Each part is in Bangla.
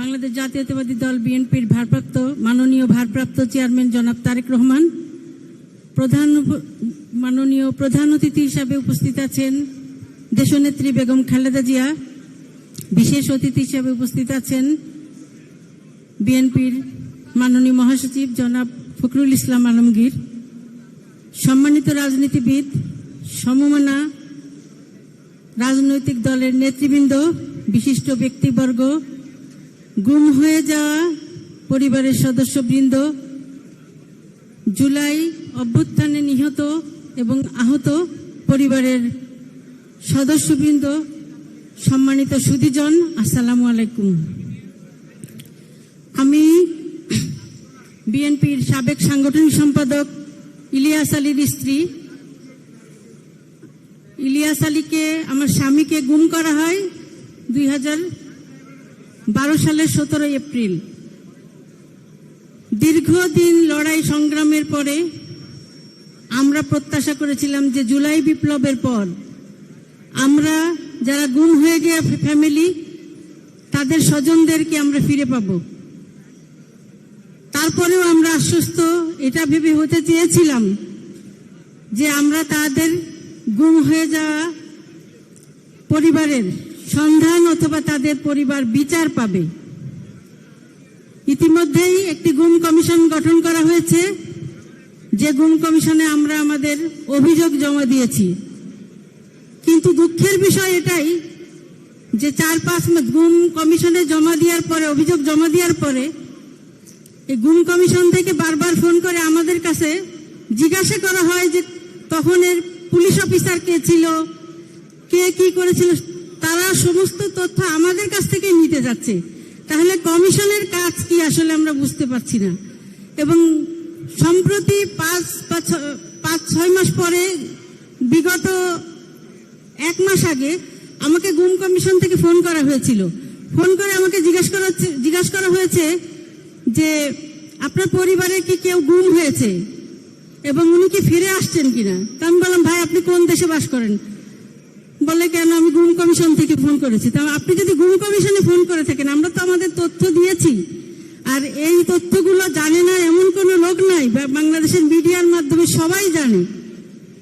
বাংলাদেশ জাতীয়তাবাদী দল বিএনপির ভারপ্রাপ্ত, মাননীয় ভারপ্রাপ্ত চেয়ারম্যান জনাব তারেক রহমান, প্রধান মাননীয় প্রধান অতিথি হিসাবে উপস্থিত আছেন দেশনেত্রী বেগম খালেদা জিয়া, বিশেষ অতিথি হিসাবে উপস্থিত আছেন বিএনপির মাননীয় মহাসচিব জনাব ফখরুল ইসলাম আলমগীর, সম্মানিত রাজনীতিবিদ, সমমনা রাজনৈতিক দলের নেতৃবৃন্দ, বিশিষ্ট ব্যক্তিবর্গ গুম হয়ে যাওয়া পরিবারের সদস্যবৃন্দ জুলাই অভ্যুত্থানে নিহত এবং আহত পরিবারের সদস্যবৃন্দ, সম্মানিত সুধীজন, আসসালামু আলাইকুম। আমি বিএনপির সাবেক সাংগঠনিক সম্পাদক ইলিয়াস আলীর স্ত্রী। ইলিয়াস আলীকে, আমার স্বামীকে গুম করা হয় দুই হাজার বারো সালের সতেরোই এপ্রিল। দীর্ঘদিন লড়াই সংগ্রামের পরে আমরা প্রত্যাশা করেছিলাম যে জুলাই বিপ্লবের পর আমরা যারা গুম হয়ে গিয়ে ফ্যামিলি, তাদের স্বজনদেরকে আমরা ফিরে পাব। তারপরেও আমরা আশ্বস্ত, এটা ভেবে হতে চেয়েছিলাম যে আমরা তাদের গুম হয়ে যাওয়া পরিবারের সন্ধান অথবা তাদের পরিবার বিচার পাবে। ইতিমধ্যেই একটি গুম কমিশন গঠন করা হয়েছে। যে গুম কমিশনে আমরা আমাদের অভিযোগ জমা দিয়েছি। কিন্তু দুঃখের বিষয় এটাই যে চার পাঁচ গুম কমিশনে জমা দেওয়ার পরে, অভিযোগ জমা দেওয়ার পরে, এই গুম কমিশন থেকে বারবার ফোন করে আমাদের কাছে জিজ্ঞাসা করা হয় যে তখন এর পুলিশ অফিসার কে ছিল, কে কি করেছিল তারা সমস্ত তথ্য আমাদের কাছ থেকে নিতে যাচ্ছে। তাহলে কমিশনের কাজ কি আসলে আমরা বুঝতে পারছি না। এবং সম্প্রতি পাঁচ পাঁচ ছয় মাস পরে, বিগত এক মাস আগে আমাকে গুম কমিশন থেকে ফোন করা হয়েছিল। ফোন করে আমাকে জিজ্ঞাসা করা জিজ্ঞাসা করা হয়েছে যে, আপনার পরিবারে কি কেউ গুম হয়েছে? এবং উনি কি ফিরে আসছেন কিনা? তা আমি বললাম, ভাই, আপনি কোন দেশে বাস করেন? বলে কেন আমি গুম কমিশন থেকে ফোন করেছি? তা আপনি যদি গুম কমিশনে ফোন করে থাকেন, আমরা তো আমাদের তথ্য দিয়েছি। আর এই তথ্যগুলো জানে না এমন কোনো লোক নাই বাংলাদেশের মিডিয়ার মাধ্যমে সবাই জানে।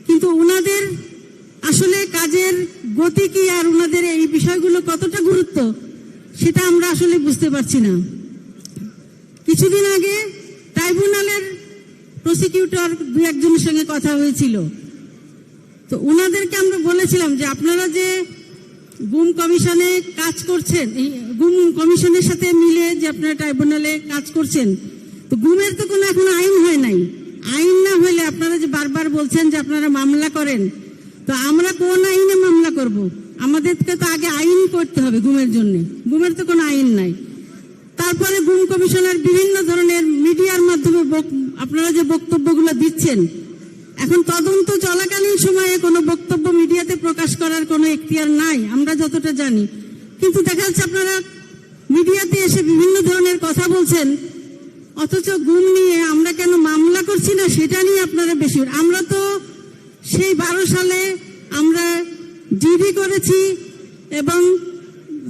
কিন্তু ওনাদের আসলে কাজের গতি কি আর ওনাদের এই বিষয়গুলো কতটা গুরুত্ব, সেটা আমরা আসলে বুঝতে পারছি না। কিছুদিন আগে ট্রাইব্যুনালের প্রসিকিউটর দু একজনের সঙ্গে কথা হয়েছিল। তো ওনাদেরকে আমরা বলেছিলাম যে আপনারা যে গুম কমিশনে কাজ করছেন গুম কমিশনের সাথে মিলে যে আপনারা ট্রাইব্যুনালে কাজ করছেন, তো গুমের তো কোনো এখন আইন হয় নাই। আইন না হলে আপনারা যে বারবার বলছেন যে আপনারা মামলা করেন, তো আমরা কোন আইনে মামলা করব? আমাদেরকে তো আগে আইন করতে হবে গুমের জন্য। গুমের তো কোনো আইন নাই। তারপরে গুম কমিশনের বিভিন্ন ধরনের মিডিয়ার মাধ্যমে আপনারা যে বক্তব্যগুলো দিচ্ছেন এখন তদন্ত চলাকালীন সময়ে কোনো বক্তব্য মিডিয়াতে প্রকাশ করার কোনো এখতিয়ার নাই, আমরা যতটা জানি। কিন্তু দেখা যাচ্ছে আপনারা মিডিয়াতে এসে বিভিন্ন ধরনের কথা বলছেন, অথচ গুম নিয়ে আমরা কেন মামলা করছি না, সেটা নিয়ে আপনারা বেশি আমরা তো সেই বারো সালে আমরা ডিডি করেছি এবং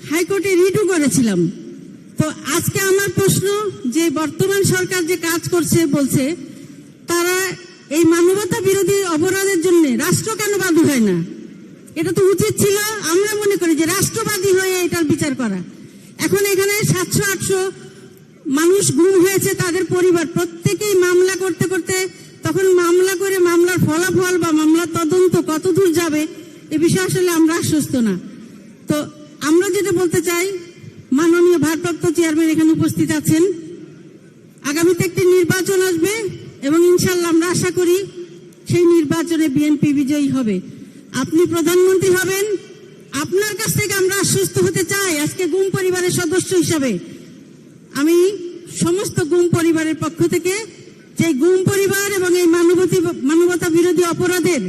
হাইকোর্টে রিটও করেছিলাম। তো আজকে আমার প্রশ্ন, যে বর্তমান সরকার যে কাজ করছে, বলছে এই মানবতা বিরোধী অপরাধের জন্য রাষ্ট্র কেন বাদী হয় না? এটা তো উচিত ছিল, আমরা মনে করি যে রাষ্ট্রবাদী হয়ে এটার বিচার করা। এখন এখানে সাতশো, আটশো মানুষ গুম হয়েছে, তাদের পরিবার। প্রত্যেকেই মামলা করতে করতে তখন মামলা করে মামলার ফলাফল বা মামলার তদন্ত কত দূর যাবে, এ বিষয়ে আসলে আমরা আশ্বস্ত না। তো আমরা যেটা বলতে চাই, মাননীয় ভারপ্রাপ্ত চেয়ারম্যান এখানে উপস্থিত আছেন। আগামীতে একটি নির্বাচন আসবে এবং ইনশাল্লাহ আমরা আশা করি সেই নির্বাচনে বিএনপি বিজয়ী হবে। আপনি প্রধানমন্ত্রী হবেন, আপনার কাছ থেকে আমরা আশ্বস্ত হতে চাই আজকে গুম পরিবারের সদস্য হিসাবে। আমি সমস্ত গুম পরিবারের পক্ষ থেকে যে গুম পরিবার এবং এই মানবতী, মানবতা বিরোধী অপরাধের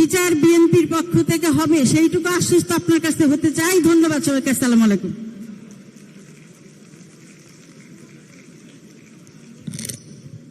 বিচার বিএনপির পক্ষ থেকে হবে, সেইটুকু আশ্বস্ত আপনার কাছে হতে চাই। ধন্যবাদ সবাইকে, আসসালামু আলাইকুম।